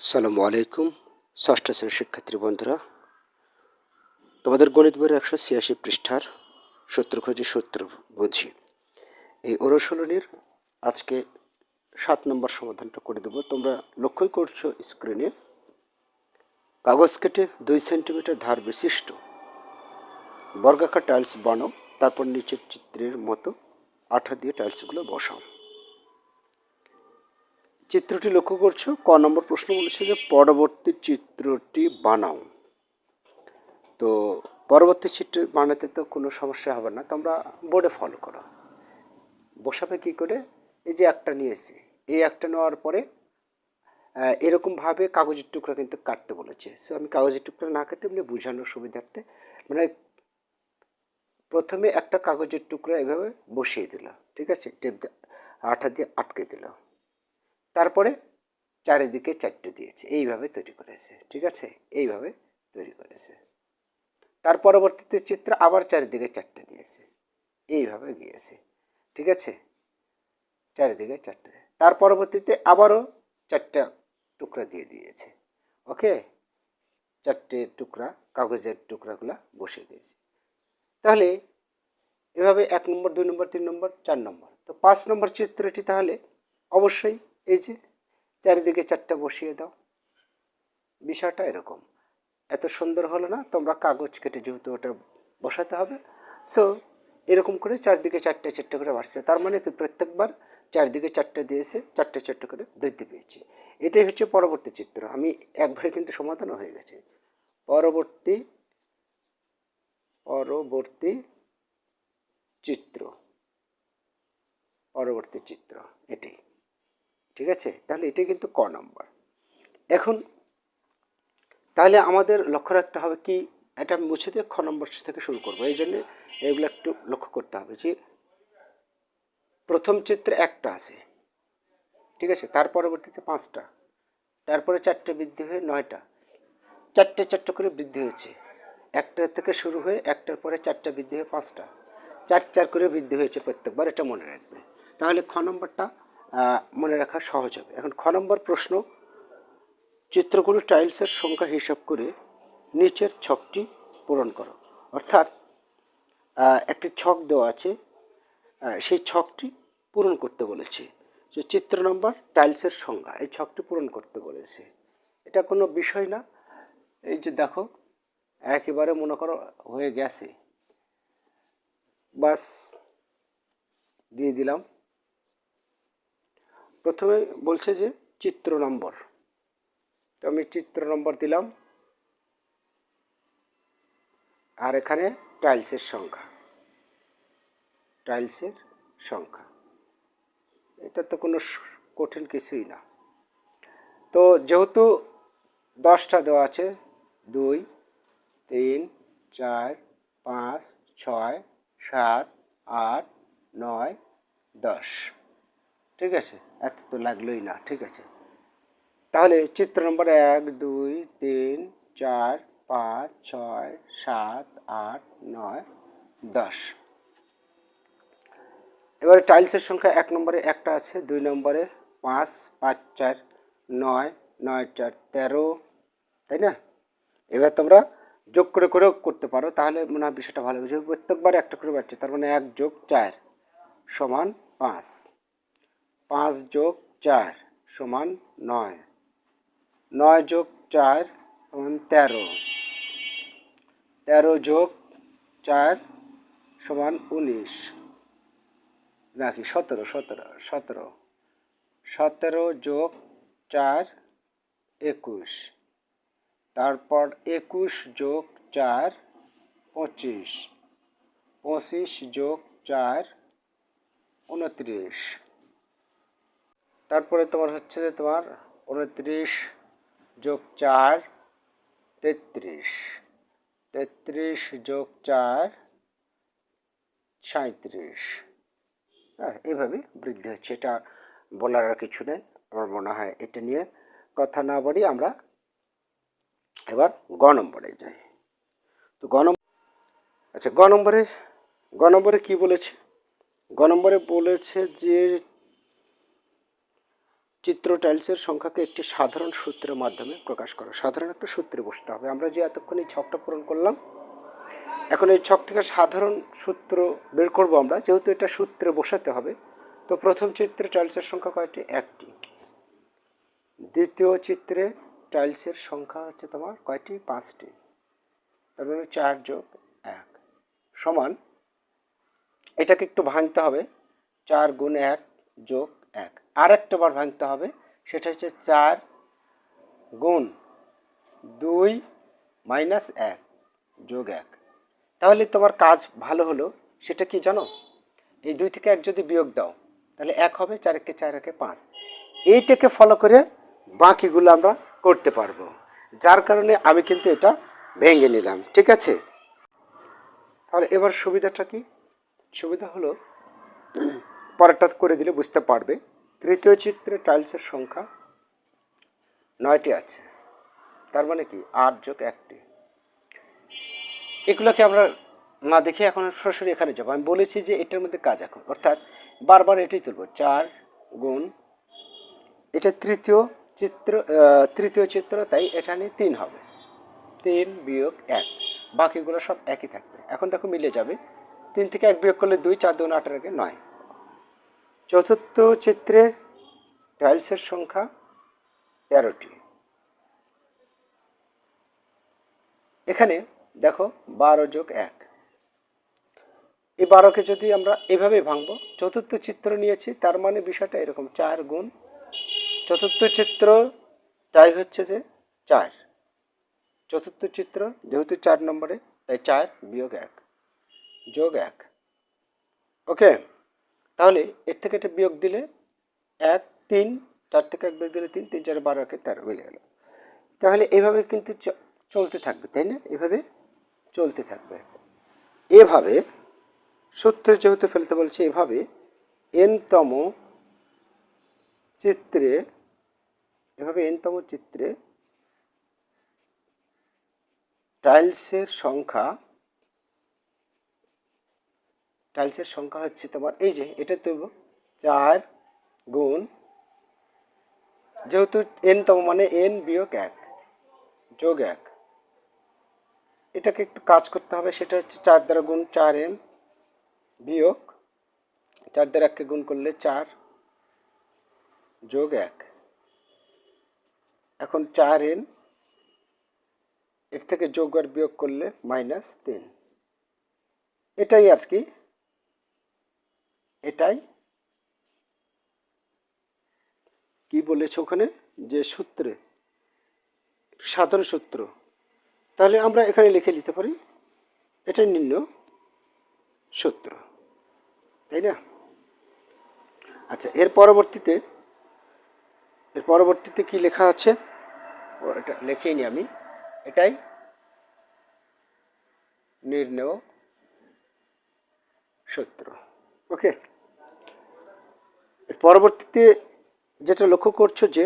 আসসালামু আলাইকুম, ষষ্ঠ শ্রেণির শিক্ষার্থী বন্ধুরা। তোমাদের গণিত বইয়ের একশো ছিয়াশি পৃষ্ঠার সূত্র খোঁজে, সূত্র বুঝি। এই অনুশীলনীর আজকে সাত নম্বর সমাধানটা করে দেবো। তোমরা লক্ষ্যই করছ স্ক্রিনে, কাগজ কেটে দুই সেন্টিমিটার ধার বিশিষ্ট বর্গাকার টাইলস বানাও, তারপর নিচের চিত্রের মতো আঠা দিয়ে টাইলসগুলো বসাও। চিত্রটি লক্ষ্য করছ? ক নম্বর প্রশ্ন বলেছে যে পরবর্তী চিত্রটি বানাও। তো পরবর্তী চিত্র বানাতে তো কোনো সমস্যা হবে না, তোমরা বোর্ডে ফলো করো। বসাবে কী করে? এই যে একটা নিয়েছি, এই একটা নেওয়ার পরে এরকমভাবে কাগজের টুকরা কিন্তু কাটতে বলেছে। সো আমি কাগজের টুকরা না কেটে এমনি বোঝানোর সুবিধার্থে মানে প্রথমে একটা কাগজের টুকরা এভাবে বসিয়ে দিলাম ঠিক আছে? টেপ আঠা দিয়ে আটকে দিলাম তারপরে চারিদিকে চারটে দিয়েছে। এইভাবে তৈরি করেছে, ঠিক আছে? এইভাবে তৈরি করেছে। তার পরবর্তীতে চিত্র আবার চারিদিকে চারটে দিয়েছে। এইভাবে গিয়েছে, ঠিক আছে? চারিদিকে চারটে। তার পরবর্তীতে আবারও চারটা টুকরা দিয়ে দিয়েছে। ওকে? চারটে টুকরা, কাগজের টুকরাগুলা বসিয়ে দিয়েছে। তাহলে এভাবে এক নম্বর, দুই নম্বর, তিন নম্বর, চার নম্বর। তো পাঁচ নম্বর চিত্রটি তাহলে অবশ্যই এই যে চারিদিকে চারটা বসিয়ে দাও। বিষয়টা এরকম। এত সুন্দর হলো না, তোমরা কাগজ কেটে যেহেতু ওটা বসাতে হবে। সো এরকম করে চারদিকে চারটে চারটে করে বাড়ছে। তার মানে কি প্রত্যেকবার চারদিকে চারটে দিয়েছে, চারটে চারটে করে বৃদ্ধি পেয়েছে। এটাই হচ্ছে পরবর্তী চিত্র। আমি একবারে কিন্তু সমাধানও হয়ে গেছে। পরবর্তী পরবর্তী চিত্র। পরবর্তী চিত্র, এটাই। ঠিক আছে? তাহলে এটাই কিন্তু ক নম্বর। এখন তাহলে আমাদের লক্ষ্য রাখতে হবে কি? এটা মুছে দিয়ে খ নম্বর থেকে শুরু করব। এই জন্যে এগুলো একটু লক্ষ্য করতে হবে যে প্রথম চিত্রে একটা আছে। ঠিক আছে? তার পরবর্তীতে পাঁচটা। তারপরে চারটে বৃদ্ধি হয়ে নয়টা। চারটে চারটে করে বৃদ্ধি হয়েছে। একটা থেকে শুরু হয়ে একটার পরে চারটা বৃদ্ধি হয়ে পাঁচটা। চার চার করে বৃদ্ধি হয়েছে প্রত্যেকবার, এটা মনে রাখবে। তাহলে খ নম্বরটা মনে রাখা সহজ হবে। এখন খ নম্বর প্রশ্ন, চিত্রগুলো টাইলসের সংখ্যা হিসাব করে নিচের ছকটি পূরণ করো। অর্থাৎ একটি ছক দেওয়া আছে সেই ছকটি পূরণ করতে বলেছে। যে চিত্র নম্বর টাইলসের সংখ্যা, এই ছকটি পূরণ করতে বলেছে। এটা কোনো বিষয় না। এই যে দেখো, একেবারে মনে করো হয়ে গেছে। বাস, দিয়ে দিলাম। প্রথমে বলছে যে চিত্র নম্বর। তো আমি চিত্র নম্বর দিলাম। আর এখানে টাইলসের সংখ্যা। টাইলসের সংখ্যা। এটা তো কোনো কঠিন কিছুই না। তো যেহেতু দশটা দেওয়া আছে, দুই, তিন, চার, পাঁচ, ছয়, সাত, আট, নয়, দশ। ঠিক আছে? এত তো লাগলোই না, ঠিক আছে? তাহলে চিত্র নম্বর এক, দুই, তিন, চার, পাঁচ, ছয়, সাত, আট, নয়, দশ। এবারে টাইলসের সংখ্যা এক নম্বরে একটা আছে, দুই নম্বরে পাঁচ পাঁচ, চার, নয় নয়, চার, তেরো, তাই না? এবার তোমরা যোগ করে করেও করতে পারো, তাহলে মনে হয় বিষয়টা ভালো বুঝবে প্রত্যেকবার একটা করে বাড়ছে, তার মানে এক যোগ চার সমান পাঁচ। পাঁচ যোগ চার সমান নয়। নয় যোগ চার সমান তেরো। তেরো যোগ চার সমান উনিশ। নাকি সতেরো সতেরো সতেরো। সতেরো যোগ চার একুশ। তারপর একুশ যোগ চার পঁচিশ। পঁচিশ যোগ চার উনত্রিশ। তারপরে তোমার হচ্ছে যে তোমার উনত্রিশ যোগ চার, তেত্রিশ। তেত্রিশ যোগ চার সাঁত্রিশ হ্যাঁ এইভাবে বৃদ্ধি হচ্ছে, এটা বলার আর কিছু নেই, আমার মনে হয় এটা নিয়ে কথা না বলি আমরা এবার গ নম্বরে যাই। তো গ নম্বর আচ্ছা গ নম্বরে গ নম্বরে কী বলেছে? গ নম্বরে বলেছে যে চিত্র টাইলসের সংখ্যাকে একটি সাধারণ সূত্রের মাধ্যমে প্রকাশ করো। সাধারণ একটা সূত্রে বসতে হবে। আমরা যে এতক্ষণ এই ছকটা পূরণ করলাম, এখন এই ছক থেকে সাধারণ সূত্র বের করব আমরা। যেহেতু এটা সূত্রে বসাতে হবে, তো প্রথম চিত্রে টাইলসের সংখ্যা কয়টি? একটি। দ্বিতীয় চিত্রে টাইলসের সংখ্যা হচ্ছে তোমার কয়টি? পাঁচটি। তার মানে চার যোগ এক সমান, এটাকে একটু ভাঙতে হবে। চার গুণ এক যোগ এক। আর একটা বার ভাঙতে হবে। সেটা হচ্ছে চার গুণ দুই মাইনাস এক যোগ এক। তাহলে তোমার কাজ ভালো হলো, সেটা কি জানো? এই দুই থেকে এক যদি বিয়োগ দাও, তাহলে এক হবে, চার একে চার একে পাঁচ। এইটাকে ফলো করে বাকিগুলো আমরা করতে পারব। যার কারণে আমি কিন্তু এটা ভেঙে নিলাম, ঠিক আছে? তাহলে এবার সুবিধাটা কি? সুবিধা হলো, পরেরটা করে দিলে বুঝতে পারবে। তৃতীয় চিত্রে টাইলসের সংখ্যা নয়টি আছে। তার মানে কি? আট যোগ একটি। এগুলোকে আমরা না দেখে এখন সরাসরি এখানে যাব। আমি বলেছি যে এটার মধ্যে কাজ এখন। অর্থাৎ বারবার এটাই তুলব। চার গুণ, এটা তৃতীয় চিত্র তৃতীয় চিত্র, তাই এটা নিয়ে তিন হবে। তিন বিয়োগ এক। বাকিগুলো সব একই থাকবে। এখন দেখো মিলে যাবে। তিন থেকে এক বিয়োগ করলে দুই, চার আটের আগে নয়। চতুর্থ চিত্রে টাইলসের সংখ্যা তেরোটি। এখানে দেখো বারো যোগ এক। এই বারোকে যদি আমরা এভাবে ভাঙবো, চতুর্থ চিত্র নিয়েছি, তার মানে বিষয়টা এরকম, চার গুণ। চতুর্থ চিত্র, তাই হচ্ছে যে চার। চতুর্থ চিত্র, যেহেতু চার নম্বরে, তাই চার বিয়োগ এক, যোগ এক। ওকে? তাহলে এর থেকে এটা বিয়োগ দিলে এক, তিন, চার থেকে এক বিয়োগ দিলে তিন তিন, চার বারো, একে তেরো মিলে গেল। তাহলে এভাবে কিন্তু চলতে থাকবে, তাই না? এভাবে চলতে থাকবে। এভাবে সূত্রে যেহেতু ফেলতে বলছে, এভাবে এনতম চিত্রে, এভাবে এনতম চিত্রে টাইলসের সংখ্যা টাইলসের সংখ্যা হচ্ছে তোমার, এই যে এটা তুলব চার গুণ, যেহেতু এনতম মানে এন বিয়োগ এক, যোগ এক। এটাকে একটু কাজ করতে হবে, সেটা হচ্ছে চার দ্বারা গুণ চার এন বিয়োগ, চার দ্বারা এককে গুণ করলে চার যোগ এক। এখন চার এন এর থেকে যোগ আর বিয়োগ করলে মাইনাস তিন। এটাই আর কি এটাই। কি বলেছে ওখানে? যে সূত্রে, সাধারণ সূত্র। তাহলে আমরা এখানে লিখে নিতে পারি এটাই নিম্ন সূত্র, তাই না? আচ্ছা এর পরবর্তীতে এর পরবর্তীতে কি লেখা আছে? ও, এটা লিখেই নি আমি। এটাই নির্ণয় সূত্র। ওকে পরবর্তীতে যেটা লক্ষ্য করছ যে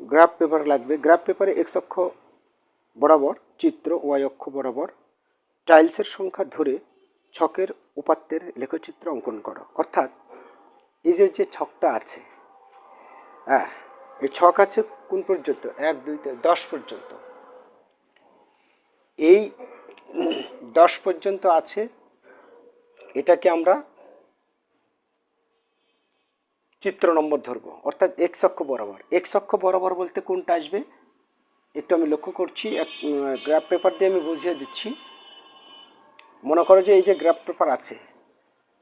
গ্রাফ পেপার লাগবে। গ্রাফ পেপারে এক্স অক্ষ বরাবর, চিত্র ওয়াই অক্ষ বরাবর টাইলসের সংখ্যা ধরে ছকের উপাত্তের লেখচিত্র অঙ্কন করো। অর্থাৎ এই যে যে ছকটা আছে হ্যাঁ এই ছক আছে কোন পর্যন্ত? এক, দুই দশ পর্যন্ত। এই দশ পর্যন্ত আছে, এটাকে আমরা চিত্র নম্বর ধরবো। অর্থাৎ এক্স অক্ষ বরাবর। এক্স অক্ষ বরাবর বলতে কোনটা আসবে? একটু আমি লক্ষ্য করছি, এক গ্রাফ পেপার দিয়ে আমি বুঝিয়ে দিচ্ছি। মনে করো যে এই যে গ্রাফ পেপার আছে,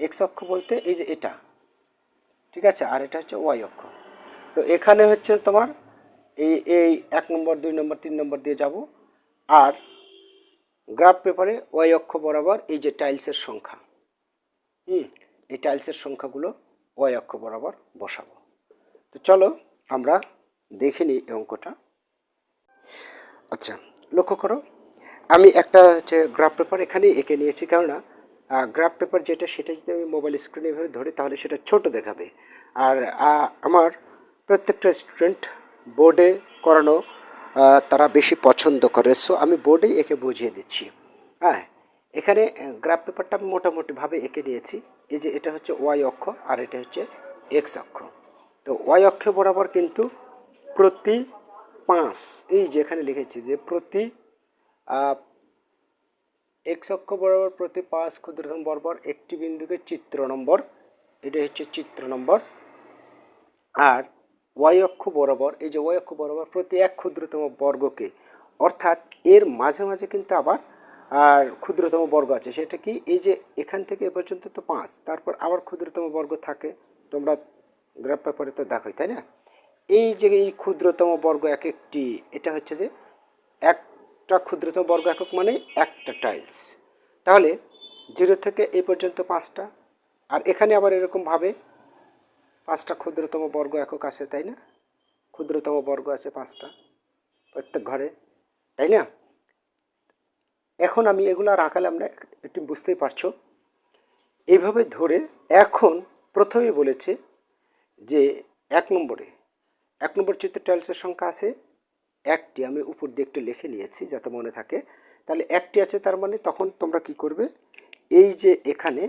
এক্স অক্ষ বলতে এই যে এটা। ঠিক আছে? আর এটা হচ্ছে ওয়াই অক্ষ। তো এখানে হচ্ছে তোমার এই এই এক নম্বর, দুই নম্বর, তিন নম্বর দিয়ে যাব। আর গ্রাফ পেপারে ওয়াই অক্ষ বরাবর এই যে টাইলসের সংখ্যা। হুম, এই টাইলসের সংখ্যাগুলো ওয়াই অক্ষ বরাবর বসাবো। তো চলো আমরা দেখে নিই এই অঙ্কটা। আচ্ছা লক্ষ্য করো, আমি একটা হচ্ছে গ্রাফ পেপার এখানে এঁকে নিয়েছি, কেননা গ্রাফ পেপার যেটা, সেটা যদি আমি মোবাইল স্ক্রিনে এভাবে ধরি, তাহলে সেটা ছোট দেখাবে। আর আমার প্রত্যেকটা স্টুডেন্ট বোর্ডে করানো তারা বেশি পছন্দ করে। সো আমি বোর্ডেই একে বুঝিয়ে দিচ্ছি। হ্যাঁ এখানে গ্রাফ পেপারটা আমি মোটামুটিভাবে এঁকে নিয়েছি। এই যে এটা হচ্ছে ওয়াই অক্ষ আর এটা হচ্ছে এক্স অক্ষ। তো ওয়াই অক্ষ বরাবর কিন্তু প্রতি পাঁচ, এই যে এখানে লিখেছি যে প্রতি এক্স অক্ষ বরাবর প্রতি পাঁচ ক্ষুদ্রতম বরাবর একটি বিন্দুকে চিত্র নম্বর এটা হচ্ছে চিত্র নম্বর। আর ওয়াই অক্ষ বরাবর, এই যে ওয়াই অক্ষ বরাবর প্রতি এক ক্ষুদ্রতম বর্গকে, অর্থাৎ এর মাঝে মাঝে কিন্তু আবার আর ক্ষুদ্রতম বর্গ আছে, সেটা কি? এই যে এখান থেকে এ পর্যন্ত তো পাঁচ, তারপর আবার ক্ষুদ্রতম বর্গ থাকে, তোমরা গ্রাফ পেপারে তো দেখোই, তাই না? এই যে এই ক্ষুদ্রতম বর্গ এক একটি, এটা হচ্ছে যে একটা ক্ষুদ্রতম বর্গ একক মানে একটা টাইলস তাহলে জিরো থেকে এই পর্যন্ত পাঁচটা, আর এখানে আবার এরকমভাবে পাঁচটা ক্ষুদ্রতম বর্গ একক আছে, তাই না? ক্ষুদ্রতম বর্গ আছে পাঁচটা প্রত্যেক ঘরে, তাই না? এখন আমি এগুলো আর আঁকালে আমরা একটু বুঝতেই পারছ। এইভাবে ধরে এখন প্রথমে বলেছে যে এক নম্বরে, এক নম্বর চিত্র টাইলসের সংখ্যা আছে, একটি আমি উপর দিয়ে একটু লিখে নিয়েছি যাতে মনে থাকে। তাহলে একটি আছে তার মানে তখন তোমরা কি করবে? এই যে এখানে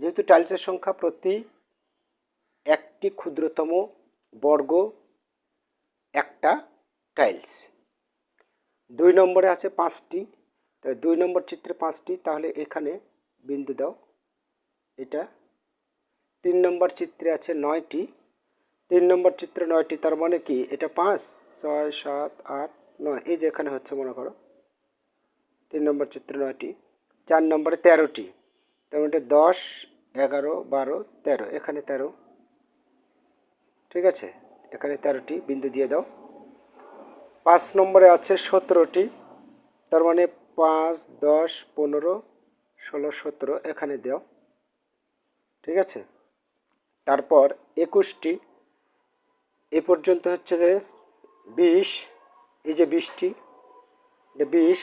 যেহেতু টাইলসের সংখ্যা প্রতি একটি ক্ষুদ্রতম বর্গ একটা টাইলস দুই নম্বরে আছে পাঁচটি। তাহলে দুই নম্বর চিত্রে পাঁচটি, তাহলে এখানে বিন্দু দাও। এটা। তিন নম্বর চিত্রে আছে নয়টি। তিন নম্বর চিত্রে নয়টি, তার মানে কি? এটা পাঁচ, ছয়, সাত, আট, নয়, এই যে এখানে হচ্ছে মনে করো। তিন নম্বর চিত্রে নয়টি। চার নম্বরে তেরোটি। তার মানে এটা দশ, এগারো, বারো, তেরো। এখানে তেরো। ঠিক আছে? এখানে তেরোটি, বিন্দু দিয়ে দাও। পাঁচ নম্বরে আছে সতেরোটি। তার মানে পাঁচ, দশ, পনেরো, ষোলো, সতেরো এখানে দাও। ঠিক আছে? তারপর একুশটি। এ পর্যন্ত হচ্ছে যে বিশ, এই যে বিশটি এটা বিশ,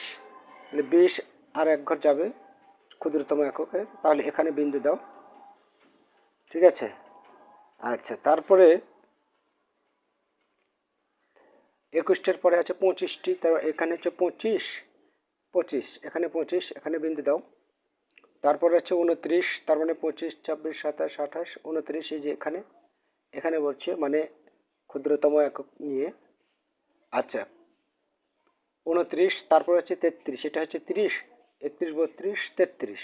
তাহলে বিশ আর এক ঘর যাবে ক্ষুদ্রতম এককের। তাহলে এখানে বিন্দু দাও। ঠিক আছে? আচ্ছা তারপরে একুশটার পরে আছে পঁচিশটি তার এখানে হচ্ছে পঁচিশ পঁচিশ, এখানে পঁচিশ, এখানে বিন্দু দাও। তারপরে হচ্ছে উনত্রিশ, তার মানে পঁচিশ, ছাব্বিশ, সাতাশ, আঠাশ, উনত্রিশ, এই যে এখানে এখানে বলছে মানে ক্ষুদ্রতম একক নিয়ে। আচ্ছা উনত্রিশ, তারপর হচ্ছে তেত্রিশ, এটা হচ্ছে তিরিশ, একত্রিশ, বত্রিশ, তেত্রিশ,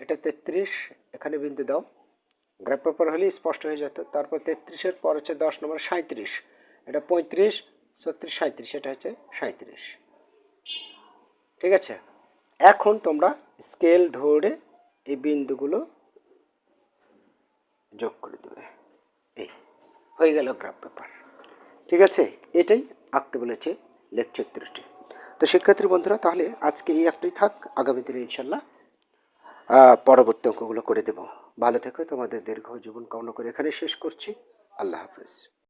এটা তেত্রিশ, এখানে বিন্দু দাও। গ্রাফ পেপার হলে স্পষ্ট হয়ে যেত। তারপর তেত্রিশের পর হচ্ছে দশ, নম্বর সাঁত্রিশ এটা পঁয়ত্রিশ ছত্রিশ সাঁত্রিশ এটা হচ্ছে সাঁত্রিশ ঠিক আছে? এখন তোমরা স্কেল ধরে এই বিন্দুগুলো যোগ করে দেবে। এই, হয়ে গেল গ্রাফ পেপার ঠিক আছে? এটাই আঁকতে বলেছে লেকচার ত্রুটি তো শিক্ষার্থী বন্ধুরা, তাহলে আজকে এই একটাই থাক। আগামী দিনে ইনশাল্লাহ পরবর্তী অঙ্কগুলো করে দেব। ভালো থেকো, তোমাদের দীর্ঘ জীবন কামনা করে এখানে শেষ করছি। আল্লাহ হাফেজ।